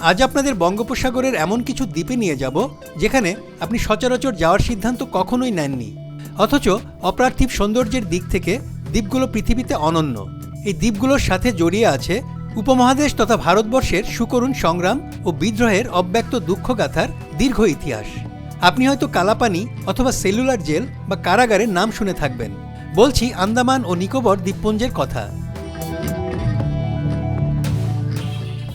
আজ আপনাদের বঙ্গোপসাগরের এমন কিছু দ্বীপে নিয়ে যাব, যেখানে আপনি সচরাচর যাওয়ার সিদ্ধান্ত কখনোই নেননি। অথচ অপার্থিব সৌন্দর্যের দিক থেকে দ্বীপগুলো পৃথিবীতে অনন্য। এই দ্বীপগুলোর সাথে জড়িয়ে আছে উপমহাদেশ তথা ভারতবর্ষের সুকরুণ সংগ্রাম ও বিদ্রোহের অব্যক্ত দুঃখগাথার দীর্ঘ ইতিহাস। আপনি হয়তো কালাপানি অথবা সেলুলার জেল বা কারাগারের নাম শুনে থাকবেন। বলছি আন্দামান ও নিকোবর দ্বীপপুঞ্জের কথা।